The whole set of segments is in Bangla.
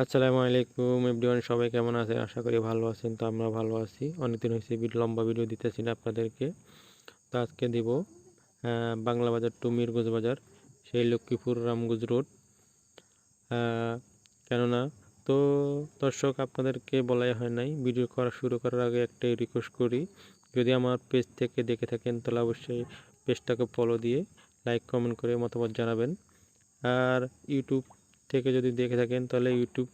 আসসালামু আলাইকুম এভরিওয়ান, সবাই কেমন আছেন? আশা করি ভালো আছেন, তো আমরা ভালো আছি। অনেকদিন হয়েছে লম্বা ভিডিও দিতেছি না আপনাদেরকে। তো আজকে দিব বাংলা বাজার টু মিরগঞ্জ বাজার, সেই লক্ষ্মীপুর রামগুজ রোড। কেননা, তো দর্শক, আপনাদেরকে বলাই হয় নাই, ভিডিও করা শুরু করার আগে একটাই রিকোয়েস্ট করি, যদি আমার পেজ থেকে দেখে থাকেন, তাহলে অবশ্যই পেজটাকে ফলো দিয়ে লাইক কমেন্ট করে মতামত জানাবেন। আর ইউটিউব থেকে যদি দেখে থাকেন, তাহলে ইউটিউব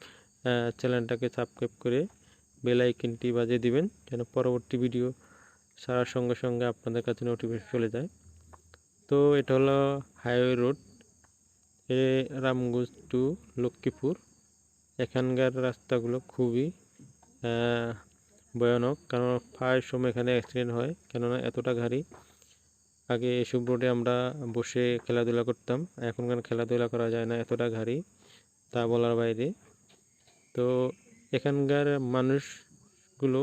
চ্যানেলটাকে সাবস্ক্রাইব করে বেল আইকনটি বাজিয়ে দিবেন, যেন পরবর্তী ভিডিও ছাড়ার সঙ্গে সঙ্গে আপনাদের কাছে নোটিফিকেশন চলে যায়। তো এটা হলো হাইওয়ে রোড এ রামগঞ্জ টু লক্ষ্মীপুর। এখানকার রাস্তাগুলো খুবই ভয়ানক, কারণ প্রায় সময় এখানে অ্যাক্সিডেন্ট হয়, কেননা এতটা গাড়ি। আগে এসব রোডে আমরা বসে খেলাধুলা করতাম, এখনকার খেলাধুলা করা যায় না, এতটা গাড়ি। তা বলার বাইরে। তো এখানকার মানুষগুলো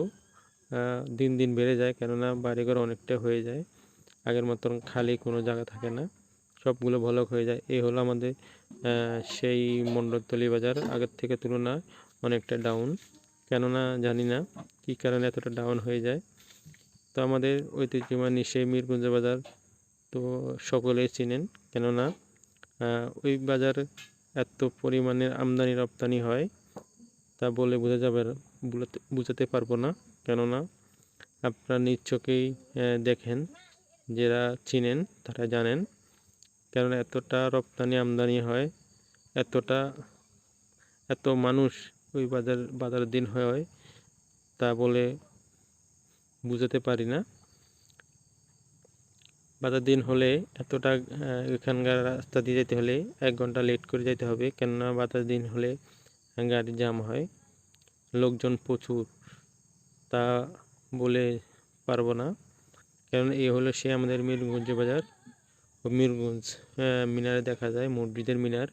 দিন দিন বেড়ে যায় কেননা বাড়িঘর অনেকটা হয়ে যায়। আগের মতন খালি কোনো জায়গা থাকে না, সবগুলো ভালো হয়ে যায়। এই হলো আমাদের সেই মণ্ডলতলি বাজার, আগের থেকে তুলনা অনেকটা ডাউন কেননা জানি না কী কারণে এতটা ডাউন হয়ে যায়। তো আমাদের ঐতিহ্যমানী সেই মিরগঞ্জ বাজার তো সকলেই চিনেন। কেননা ওই বাজার এত পরিমাণের আমদানি রপ্তানি হয়, তা বলে বোঝা যাবে বুঝাতে পারব না। কেননা আপনারা চোখেই দেখেন, যারা চিনেন, তারা জানেন, কেননা এতটা রপ্তানি আমদানি হয়, এতটা, এত মানুষ ওই বাজার, বাজারের দিন হয়, তা বলে বুঝাতে পারি না। বাজার দিন হলে এতটা এখানকার রাস্তা দিয়ে যেতে হলে এক ঘণ্টা লেট করে যেতে হবে। কেননা বাজার দিন হলে গাড়ি জাম হয়, লোকজন প্রচুর। তা বলে পারব না। কারণ এই হলো সে আমাদের মিরগঞ্জ বাজার। ও মিরগঞ্জ মিনারে দেখা যায়, মসজিদের মিনার।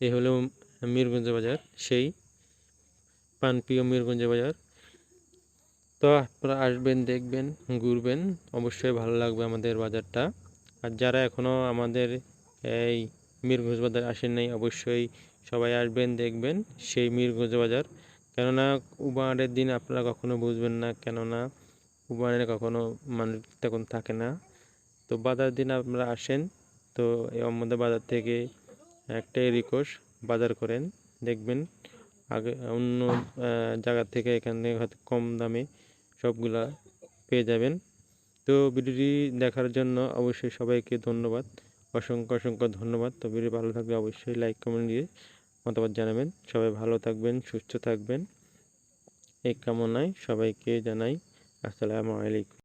এ হলো মিরগঞ্জ বাজার, সেই পানপ্রিয় মিরগঞ্জ বাজার। তো আপনারা আসবেন, দেখবেন, ঘুরবেন। অবশ্যই ভালো লাগবে আমাদের বাজারটা। আর যারা এখনও আমাদের এই মিরগঞ্জ বাজার আসেন নাই, অবশ্যই সবাই আসবেন, দেখবেন সেই মিরগঞ্জ বাজার। কেননা উবারের দিন আপনারা কখনো বুঝবেন না, কেননা উবারে কখনো মানুষ তখন থাকে না। তো বাজার দিন আপনারা আসেন, তো এই আমাদের বাজার থেকে একটাই রিকোয়েস্ট বাজার করেন, দেখবেন। আগে অন্য জায়গা থেকে এখানে হয়তো কম দামে সবগুলা পেয়ে যাবেন। তো ভিডিওটি দেখার জন্য অবশ্যই সবাইকে ধন্যবাদ। অসংখ্য অসংখ্য ধন্যবাদ। তো ভিডিও ভালো থাকলে অবশ্যই লাইক, কমেন্ট দিয়ে মতামত জানাবেন। সবাই ভালো থাকবেন, সুস্থ থাকবেন। এই কামনায় সবাইকে জানাই আসসালামু আলাইকুম।